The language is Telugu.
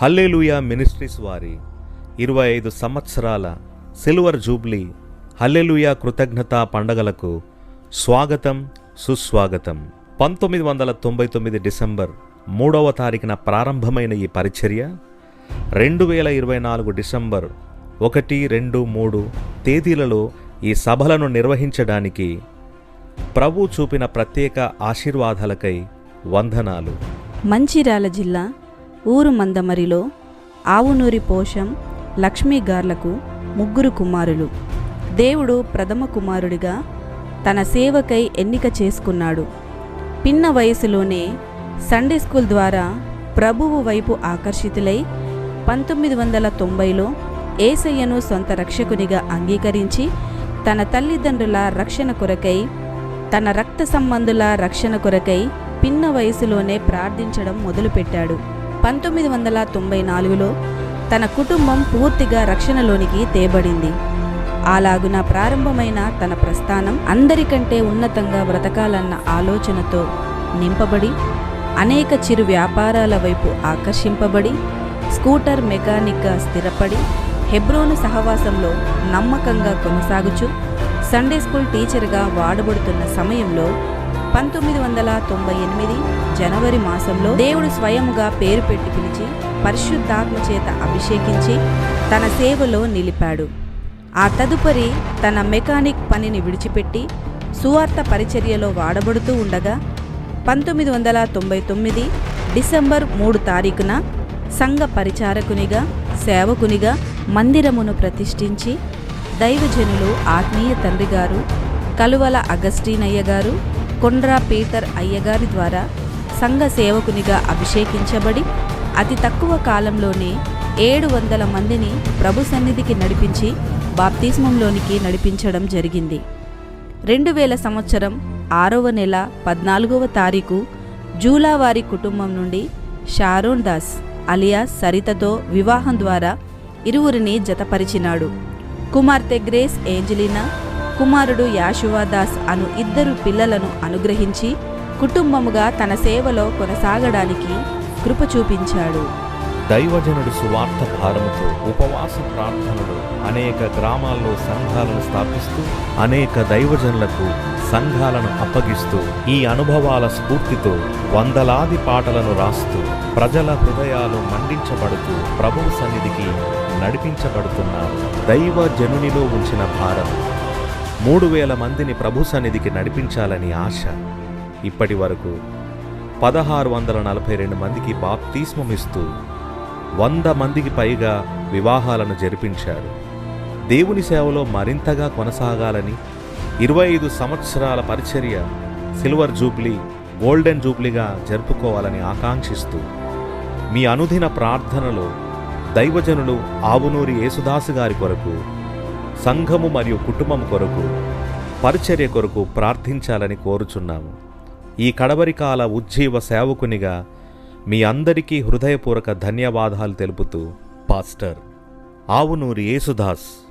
హల్లెలూయా మినిస్ట్రీస్ వారి ఇరవై ఐదు సంవత్సరాల సిల్వర్ జూబ్లీ హల్లెలూయా కృతజ్ఞతా పండగలకు స్వాగతం సుస్వాగతం. పంతొమ్మిది వందల తొంభై తొమ్మిది డిసెంబర్ మూడవ తారీఖున ప్రారంభమైన ఈ పరిచర్య రెండు వేల ఇరవై నాలుగు డిసెంబర్ ఒకటి రెండు మూడు తేదీలలో ఈ సభలను నిర్వహించడానికి ప్రభు చూపిన ప్రత్యేక ఆశీర్వాదాలకై వందనాలు. మంచిర్యాల జిల్లా ఊరు మందమరిలో ఆవునూరి పోషం లక్ష్మీ గార్లకు ముగ్గురు కుమారులు. దేవుడు ప్రథమ కుమారుడిగా తన సేవకై ఎన్నిక చేసుకున్నాడు. పిన్న వయసులోనే సండే స్కూల్ ద్వారా ప్రభువు వైపు ఆకర్షితులై పంతొమ్మిది వందల తొంభైలో ఏసయ్యను సొంత రక్షకునిగా అంగీకరించి తన తల్లిదండ్రుల రక్షణ కొరకై తన రక్త సంబంధుల రక్షణ కొరకై పిన్న వయసులోనే ప్రార్థించడం మొదలుపెట్టాడు. పంతొమ్మిది వందల తొంభై నాలుగులో తన కుటుంబం పూర్తిగా రక్షణలోనికి తేబడింది. అలాగున ప్రారంభమైన తన ప్రస్థానం అందరికంటే ఉన్నతంగా బ్రతకాలన్న ఆలోచనతో నింపబడి అనేక చిరు వ్యాపారాల వైపు ఆకర్షింపబడి స్కూటర్ మెకానిక్గా స్థిరపడి హెబ్రోను సహవాసంలో నమ్మకంగా కొనసాగుచు సండే స్కూల్ టీచర్గా వాడబడుతున్న సమయంలో పంతొమ్మిది వందల తొంభై ఎనిమిది జనవరి మాసంలో దేవుడు స్వయముగా పేరు పెట్టి పిలిచి పరిశుద్ధాత్మ చేత అభిషేకించి తన సేవలో నిలిపాడు. ఆ తదుపరి తన మెకానిక్ పనిని విడిచిపెట్టి సువార్త పరిచర్యలో వాడబడుతూ ఉండగా పంతొమ్మిది వందల తొంభై తొమ్మిది డిసెంబర్ మూడు తారీఖున సంఘ పరిచారకునిగా సేవకునిగా మందిరమును ప్రతిష్ఠించి దైవజనులు ఆత్మీయ తండ్రి గారు కలువల అగస్టీనయ్య గారు కొండ్రా పీటర్ అయ్యగారి ద్వారా సంఘ సేవకునిగా అభిషేకించబడి అతి తక్కువ కాలంలోనే ఏడు వందల మందిని ప్రభు సన్నిధికి నడిపించి బాప్తిస్మంలోనికి నడిపించడం జరిగింది. రెండు వేల సంవత్సరం ఆరవ నెల పద్నాలుగవ తారీఖు జూలా వారి కుటుంబం నుండి షారోన్ దాస్ అలియాస్ సరితతో వివాహం ద్వారా ఇరువురిని జతపరిచినాడు. కుమార్తె గ్రేస్ ఏంజలినా కుమారుడు యాశువాదాస్ అను ఇద్దరు పిల్లలను అనుగ్రహించి కుటుంబముగా తన సేవలో కొనసాగడానికి కృప చూపించాడు. దైవజనుడు సువార్త భారముతో ఉపవాస ప్రార్థనలు అనేక గ్రామాల్లో సంఘాలను స్థాపిస్తూ అనేక దైవజనులకు సంఘాలను అప్పగిస్తూ ఈ అనుభవాల స్ఫూర్తితో వందలాది పాటలను రాస్తూ ప్రజల హృదయాలు మండించబడుతూ ప్రభువు సన్నిధికి నడిపించబడుతున్నారు. దైవజనునిలో ఉంచిన భారం మూడు వేల మందిని ప్రభు సన్నిధికి నడిపించాలని ఆశ. ఇప్పటి వరకు పదహారు వందల నలభై రెండు మందికి బాప్తీస్మమిస్తూ వంద మందికి పైగా వివాహాలను జరిపించారు. దేవుని సేవలో మరింతగా కొనసాగాలని ఇరవై ఐదు సంవత్సరాల పరిచర్య సిల్వర్ జూబ్లీ గోల్డెన్ జూబ్లీగా జరుపుకోవాలని ఆకాంక్షిస్తూ మీ అనుదిన ప్రార్థనలో దైవజనులు ఆవునూరి యేసుదాసు గారి కొరకు సంఘము మరియు కుటుంబం కొరకు పరిచర్య కొరకు ప్రార్థించాలని కోరుచున్నాము. ఈ కడవరి కాల ఉజ్జీవ సేవకునిగా మీ అందరికీ హృదయపూర్వక ధన్యవాదాలు తెలుపుతూ పాస్టర్ ఆవునూరి యేసుదాస్